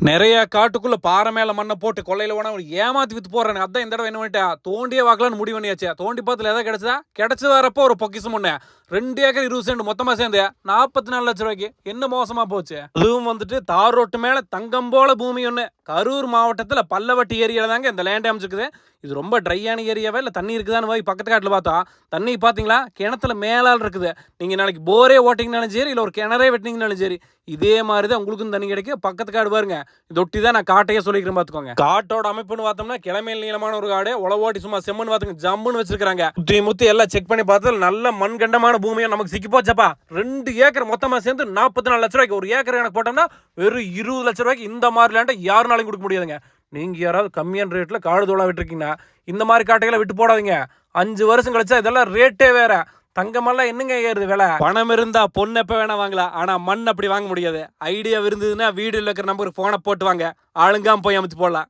நிறைய காட்டுக்குள்ள பாறை மேல மண்ணை போட்டு கொள்ளையில போனா ஒரு ஏமாத்தி வித்து போறேன் அதான் இந்த தடவை என்ன பண்ணிட்டா? தோண்டியே வாக்கலான்னு முடிவு பண்ணியாச்சு. தோண்டி பார்த்துல எதாவது கிடைச்சதா? கிடைச்சது வரப்போ ஒரு பொக்கிசம் ஒண்ணு. ரெண்டு ஏக்கர் இருபது சென்ட் மொத்தமா சேர்ந்து நாற்பத்தி நாலு லட்சம் ரூபாய்க்கு. என்ன மோசமா போச்சு? அதுவும் வந்துட்டு தார் ரோட்டு மேல தங்கம் போல பூமி ஒன்று கரூர் மாவட்டத்தில் பல்லவட்டி ஏரியால தாங்க இந்த லேண்ட் அமைச்சிருக்குது இது ரொம்ப ட்ரையான ஏரியாவே இல்லை தண்ணி இருக்குதான்னு போய் பக்கத்து காட்டில் பார்த்தா தண்ணி பார்த்தீங்களா? கிணத்துல மேலால் இருக்குது. நீங்கள் நாளைக்கு போரே ஓட்டிங்கனாலும் சரி இல்லை ஒரு கிணறே வெட்டினீங்கனாலும் சரி இதே மாதிரி தான் உங்களுக்கும் தண்ணி கிடைக்கும் பக்கத்து காடு பாருங்க. இது ஒட்டி தான் நான் காட்டையே சொல்லிக்கிறேன் பார்த்துக்கோங்க காட்டோட அமைப்புன்னு பார்த்தோம்னா கிளமையில் நீளமான ஒரு காடு உழவோட்டி சும்மா செம்மன் பார்த்துங்க ஜம்முன்னு வச்சிருக்காங்க முத்தி முத்தி எல்லாம் செக் பண்ணி பார்த்தா நல்ல மண் கண்டமான நமக்கு சிக்கி போச்சப்பா. ரெண்டு ஏக்கர் மொத்தமாக சேர்ந்து நாற்பத்தி நாலு லட்ச ரூபாய்க்கு ஒரு ஏக்கர் எனக்கு போட்டோம்னா வெறும் இருபது லட்ச ரூபாய்க்கு இந்த மாதிரி லேண்டை யாருனாலையும் கொடுக்க முடியாதுங்க. நீங்கள் யாராவது கம்மியான ரேட்டில் காடு தோளா விட்டுருக்கீங்கன்னா இந்த மாதிரி காட்டைகளை விட்டு போடாதீங்க. அஞ்சு வருஷம் கழிச்சா இதெல்லாம் ரேட்டே வேற. தங்கமெல்லாம் என்னங்க ஏறுது விலை? பணம் இருந்தா பொண்ணு எப்போ வேணா வாங்கலாம் ஆனா மண் அப்படி வாங்க முடியாது. ஐடியா இருந்ததுன்னா வீடு இருக்கிற நம்பருக்கு போனை போட்டு வாங்க. ஆளுங்காம போய் அமைச்சு போடலாம்.